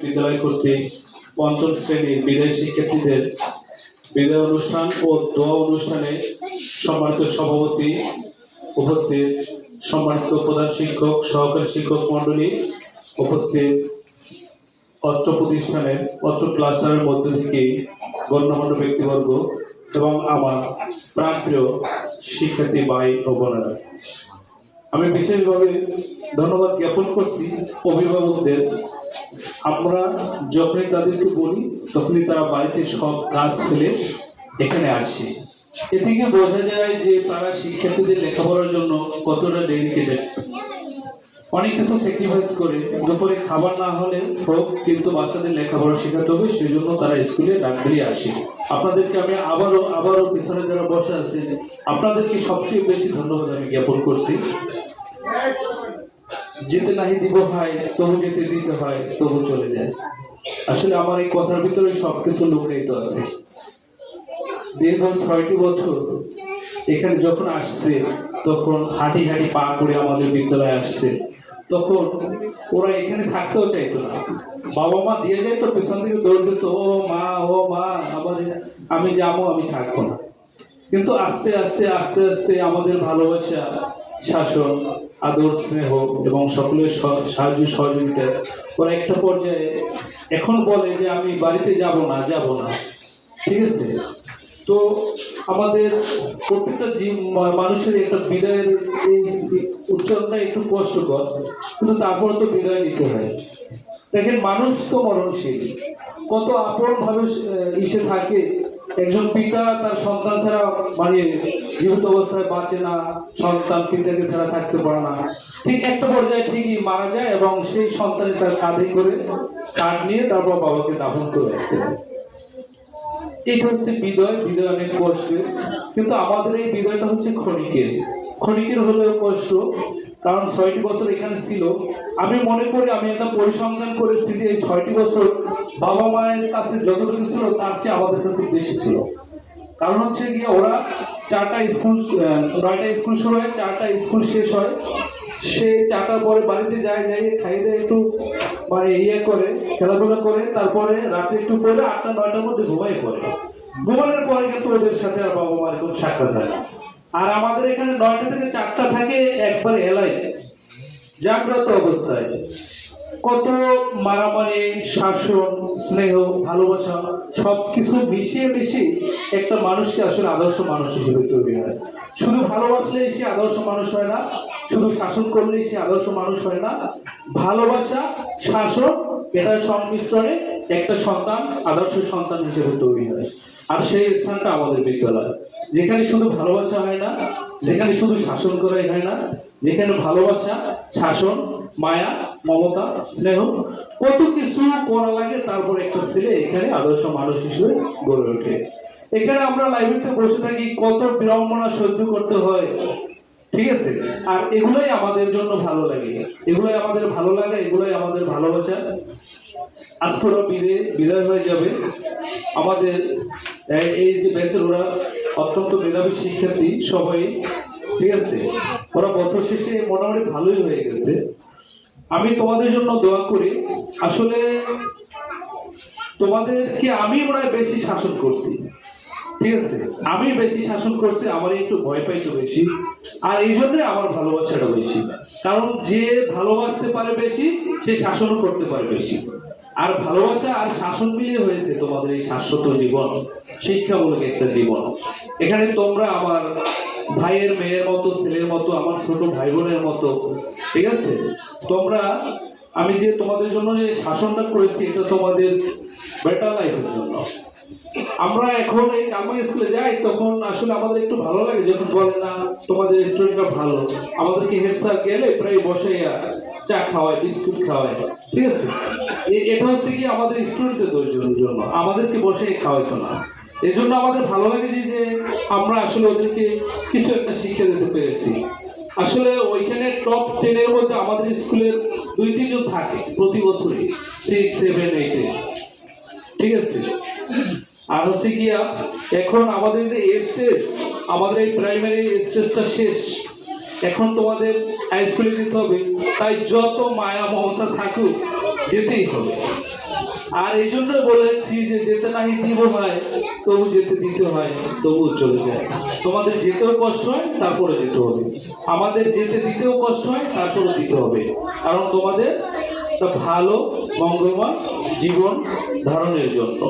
বিদ্যালয় কর্তৃক পঞ্চম শ্রেণির বিদায় শিক্ষার্থীদের বিদায় অনুষ্ঠান ও দোয়া অনুষ্ঠানে সম্মানিত সভাপতি উপস্থিত, সম্মানিত প্রধান শিক্ষক, সহকারী শিক্ষক মণ্ডলী উপস্থিত, অত্র প্রতিষ্ঠানের, অত্র ক্লাসরুমের মধ্য থেকে গণ্যমান্য ব্যক্তিবর্গ এবং আমার প্রাণপ্রিয় শিক্ষার্থী ভাই ও বোনেরা। আমি বিশেষভাবে ধন্যবাদ জ্ঞাপন করছি অভিভাবকদের আমরা যখনই তাদেরকে বলি, তখনই তারা বাড়িতে সব কাজ ফেলে এখানে আসে। এ থেকে বোঝা যায় যে তারা শিক্ষার্থীদের লেখাপড়ার জন্য কতটা ডেডিকেটেড অনেক কিছু স্যাক্রিফাইস করে, দুপুরে খাবার না হলে হোক, কিন্তু বাচ্চাদের লেখাপড়া শেখাতে হবে সেই জন্য তারা স্কুলে ডাক আসে। আপনাদেরকে আমি আবারও আবারও পিছনে যারা বসে আছেন, আপনাদেরকে সবচেয়ে বেশি ধন্যবাদ আমি জ্ঞাপন করছি। যেতে নাহি দিব হয় তবু যেতে দিতে হয়, তবু চলে যায়। আসলে আমার এই কথার ভিতরে সবকিছু লুকায়িত আছে। দীর্ঘ ছয়টি বছর এখানে যখন আসছে, তখন হাঁটি হাঁটি পা করে আমাদের বিদ্যালয়ে আসছে। তখন ওরা এখানে থাকতেও চাইতো না। বাবা মা দিয়ে যায় তো পেছন থেকে দৌড় দিত, ও মা ও মা আবার আমি যাব, আমি থাকব না। কিন্তু আস্তে আস্তে আস্তে আস্তে আমাদের ভালোবাসা শাসন আদর, স্নেহ এবং সকলের সাহায্য সহযোগিতা ওরা একটা পর্যায়ে এখন বলে যে আমি বাড়িতে যাব না যাব না। ঠিক আছে? তো আমাদের প্রত্যেকটা মানুষের একটা বিদায়ের এই উচ্চারণটা একটু কষ্টকর, কিন্তু তারপর তো বিদায় নিতে হয়। দেখেন, মানুষ তো মরণশীল। কত আপন ভাবে ইসে থাকে একজন পিতা তার সন্তান ছাড়া মানে জীবিত অবস্থায় বাঁচে না, সন্তান পিতাকে ছাড়া থাকতে পারে না। ঠিক একটা পর্যায়ে ঠিকই মারা যায় এবং সেই সন্তানের তার কাঁধে করে কাঠ নিয়ে তারপর বাবাকে দাফন করে আসতে এটা হচ্ছে বিদয় বিদয় অনেক কষ্টের কিন্তু আমাদের এই বিদয়টা হচ্ছে ক্ষণিকের। ক্ষণিকের হলেও কষ্ট, কারণ ছয়টি বছর এখানে ছিল। আমি মনে করি আমি একটা পরিসংখ্যান করেছি যে এই ছয়টি বছর বাবা মায়ের কাছে যতটুকু ছিল, তার চেয়ে আমাদের কাছে বেশি ছিল। কারণ হচ্ছে গিয়ে ওরা চারটা স্কুল নয়টা স্কুল শুরু হয়, চারটা স্কুল শেষ হয়। সে চারটার পরে বাড়িতে যায় যাই খাইয়ে দেয় একটু মানে ইয়ে করে, খেলাধুলা করে, তারপরে রাতে একটু পরে আটটা, নয়টার মধ্যে ঘুমাই পড়ে। ঘুমানোর পরে কিন্তু ওদের সাথে আর বাবা মায়ের কোনো সাক্ষাৎ হয় না। আর আমাদের এখানে নয়টা থেকে চারটা থাকে একবার এলাই জাগ্রত অবস্থায়। কত মারামারি, শাসন, স্নেহ, ভালোবাসা, সবকিছু মিশিয়ে মিশিয়ে একটা মানুষকে আসলে আদর্শ মানুষ হিসেবে তৈরি হয়। শুধু ভালোবাসলেই সে আদর্শ মানুষ হয় না, শুধু শাসন করলেই সে আদর্শ মানুষ হয় না, ভালোবাসা, শাসন এটার সংমিশ্রণে একটা সন্তান, আদর্শ সন্তান হিসেবে তৈরি হয়। আর সেই স্থানটা আমাদের বিদ্যালয়। যেখানে শুধু ভালোবাসা হয় না, যেখানে শুধু শাসন করাই হয় না, যেখানে ভালোবাসা, শাসন, মায়া, মমতা, স্নেহ, কত কিছু করা লাগে, তারপর একটা ছেলে এখানে আদর্শ মানুষ হিসেবে গড়ে ওঠে। এখানে আমরা লাইব্রেরিতে বসে থাকি, কত বিড়ম্বনা সহ্য করতে হয়। ঠিক আছে? আর এগুলোই আমাদের জন্য ভালো লাগে। এগুলোই আমাদের ভালো লাগে, এগুলোই আমাদের ভালোবাসা। বিদে- বিদায় হয়ে যাবে। আমাদের, এই যে ব্যাচের ওরা অত্যন্ত মেধাবী শিক্ষার্থী সবাই, ঠিক আছে? ওরা বছর শেষে মোটামুটি ভালোই হয়ে গেছে। আমি তোমাদের জন্য দোয়া করি। আসলে তোমাদেরকে আমি মনে বেশি শাসন করছি। ঠিক আছে? আমি বেশি শাসন করছি আমার একটু ভয় পাই তো বেশি। আর এই জন্য আমার ভালোবাসাটা বেশি। কারণ যে ভালোবাসতে পারে বেশি, সে শাসনও করতে পারে বেশি। আর ভালোবাসা আর শাসন মিলিয়ে হয়েছে তোমাদের এই শাশ্বত জীবন, শিক্ষামূলক একটা জীবন। এখানে তোমরা আমার ভাইয়ের মেয়ের মতো, ছেলের মতো, আমার ছোট ভাই বোনের মতো, ঠিক আছে? তোমরা, আমি যে তোমাদের জন্য যে শাসনটা করেছি, এটা তোমাদের বেটার লাইফের জন্য। আমরা এখন এই কালমা স্কুলে যাই, তখন আসলে আমাদের একটু ভালো লাগে, যখন বলে না, তোমাদের স্টুডেন্টরা ভালো। আমাদেরকে হেড স্যার গেলে প্রায় বসে চা খাওয়ায়, বিস্কুট খাওয়ায়। ঠিক আছে? এটা হচ্ছে কি আমাদের স্টুডেন্টদের জন্য। আমাদেরকে বসে খাওয়াইতো না। এই জন্য আমাদের ভালো লেগেছে যে আমরা আসলে ওদেরকে কিছু একটা শিক্ষা দিতে পেরেছি। আসলে ওইখানে টপ টেনের মধ্যে আমাদের স্কুলের দুই তিনজন থাকে প্রতি বছরই সিক্স সেভেন এইটে ঠিক আছে? আর হচ্ছে গিয়া, এখন আমাদের যে স্টেজ আমাদের এই প্রাইমারি স্টেজটা শেষ। এখন তোমাদের স্কুলে যেতে হবে। তাই যত মায়া মমতা থাকুক, যেতেই হবে। আর এই জন্য বলেছি যে যেতে নাহি দিব হয় তবু যেতে দিতে হয়, তবু চলে যায়। তোমাদের যেতেও কষ্ট হয়, তারপরে যেতে হবে। আমাদের যেতে দিতেও কষ্ট হয়, তারপরে দিতে হবে। কারণ তোমাদের ভালো, মঙ্গলময় জীবন ধারণের জন্য।